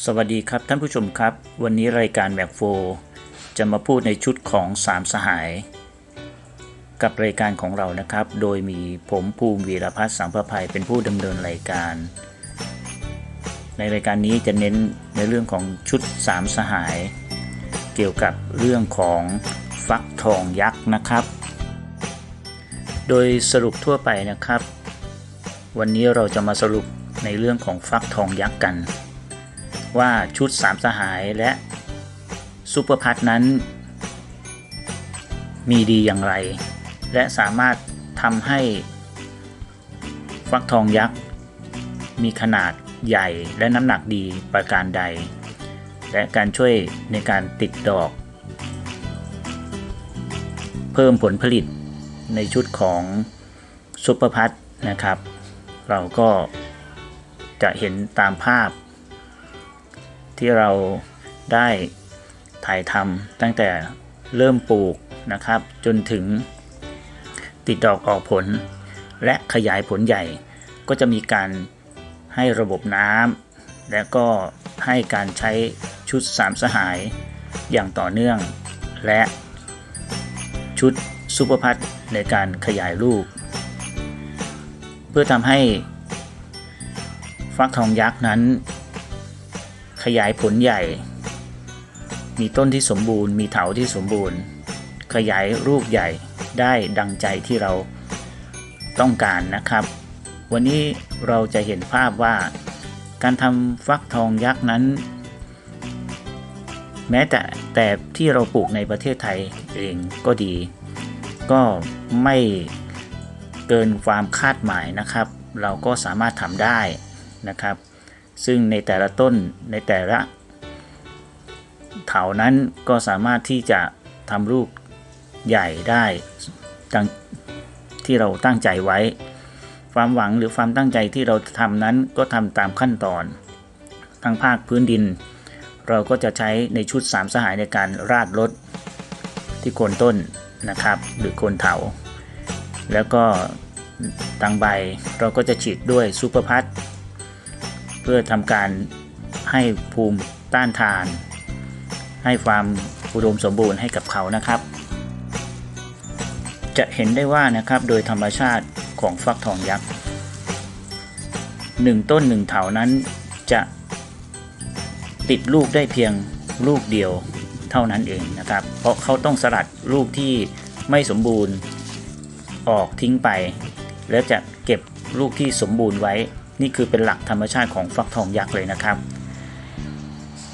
สวัสดีครับท่านผู้ชมครับ วันนี้รายการแม็กโฟจะมาพูดในชุดของสามสหาย กับรายการของเรานะครับ โดยมีผมภูมิวีรพัฒน์สังประภัยเป็นผู้ดำเนินรายการ ในรายการนี้จะเน้นในเรื่องของชุดสามสหาย เกี่ยวกับเรื่องของฟักทองยักษ์นะครับ โดยสรุปทั่วไปนะครับ วันนี้เราจะมาสรุปในเรื่องของฟักทองยักษ์กัน ว่าชุดสามสหายและซูเปอร์พัทนั้น มีดีอย่างไร และสามารถทำให้ฟักทองยักษ์ มีขนาดใหญ่และน้ำหนักดีประการใด และการช่วยในการติดดอก เพิ่มผลผลิตในชุดของซุปเปอร์พัทนะครับ เราก็จะเห็นตามภาพ ที่เราได้ถ่ายทำตั้งแต่เริ่มปลูกนะครับ จนถึงติดดอกออกผล และขยายผลใหญ่ ก็จะมีการให้ระบบน้ำและก็ให้การใช้ชุดสามสหายอย่างต่อเนื่อง และชุดซูเปอร์พัทในการขยายลูก เพื่อทำให้ฟักทองยักษ์นั้น ขยายผลใหญ่ มีต้นที่สมบูรณ์ มีเถาที่สมบูรณ์ ขยายลูกใหญ่ได้ดังใจที่เราต้องการนะครับ วันนี้เราจะเห็นภาพว่า การทำฟักทองยักษ์นั้น แม้แต่แต่ที่เราปลูกในประเทศไทยเองก็ดี ก็ไม่เกินความคาดหมายนะครับ เราก็สามารถทำได้นะครับ ซึ่งในแต่ละต้นในแต่ละเถานั้นก็สามารถที่จะทำลูกใหญ่ได้ดังที่เราตั้งใจไว้ ความหวังหรือความตั้งใจที่เราทำนั้นก็ทำตามขั้นตอน ทั้งภาคพื้นดิน เราก็จะใช้ในชุด 3 สหายในการราดรดที่โคนต้นนะครับ หรือโคนเถา แล้วก็ตังใบเราก็จะฉีดด้วยซูเปอร์พัท เพื่อทำการให้ภูมิต้านทาน ให้ความอุดมสมบูรณ์ให้กับเขานะครับ จะเห็นได้ว่านะครับโดยธรรมชาติของฟักทองยักษ์หนึ่งต้นหนึ่งเถานั้นจะติดลูกได้เพียงลูกเดียวเท่านั้นเองนะครับ เพราะเขาต้องสลัดลูกที่ไม่สมบูรณ์ออกทิ้งไป แล้วจะเก็บลูกที่สมบูรณ์ไว้ นี่คือเป็นหลักธรรมชาติของฟักทองยักษ์เลยนะครับ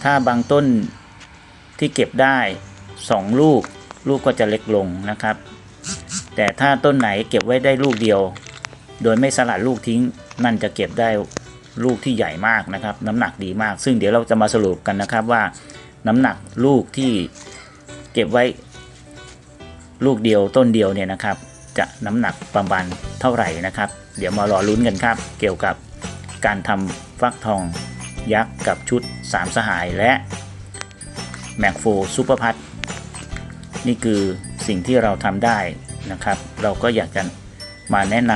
ถ้าบางต้นที่เก็บได้ 2 ลูก ลูกก็จะเล็กลงนะครับ แต่ถ้าต้นไหนเก็บไว้ได้ลูกเดียว โดยไม่สลัดลูกทิ้งนั่นจะเก็บได้ลูกที่ใหญ่มากนะครับ น้ำหนักดีมาก ซึ่งเดี๋ยวเราจะมาสรุปกันนะครับว่า น้ำหนักลูกที่เก็บไว้ลูกเดียวต้นเดียวเนี่ยนะครับ จะน้ำหนักประมาณเท่าไหร่นะครับ เดี๋ยวมารอลุ้นกันครับ เกี่ยวกับ การทำฟักทองยักษ์กับชุด 3 สหายและแม็กโฟซูเปอร์พัทนี่คือสิ่งที่เราทำได้นะครับ เราก็อยากจะมาแนะน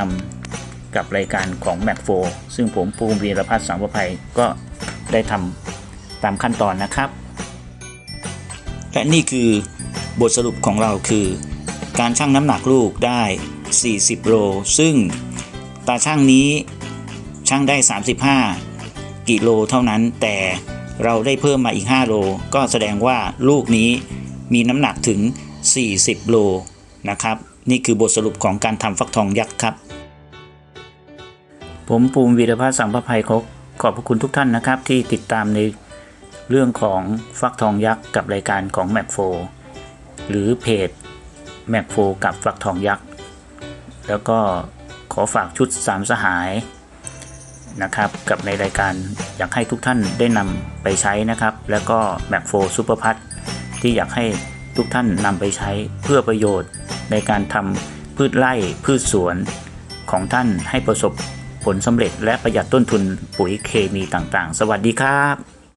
ำกับรายการของแม็กโฟซึ่งผมภูมิวีรพัฒน์สังประภัยก็ได้ทำตามขั้นตอนนะครับ และนี่คือบทสรุปของเราคือ การชั่งน้ำหนักลูกได้ 40 โล ซึ่งตาช่างนี้ ช่งได้ 35 กิโลเท่านั้น แต่เราได้เพิ่มมาอีก 5 โล ก็แสดงว่าลูกนี้มีน้ำหนักถึง 40 โลนะครับ นี่คือบทสรุปของการทำฟักทองยักษ์ครับ ผมภูมิวีรพัฒน์สังประภัยขอขอบพระคุณทุกท่านนะครับที่ติดตามในเรื่องของฟักทองยักษ์กับรายการของแม c โฟหรือเพจแม c โฟกับฟักทองยักษ์ แล้วก็ขอฝากชุดสามสหาย นะครับ กับในรายการอยากให้ทุกท่านได้นำไปใช้นะครับ แล้วก็แม c โฟซูเปอร์พัทที่อยากให้ทุกท่านนำไปใช้เพื่อประโยชน์ในการทำพืชไร่พืชสวนของท่านให้ประสบผลสำเร็จและประหยัดต้นทุนปุ๋ยเคมีต่างๆ สวัสดีครับ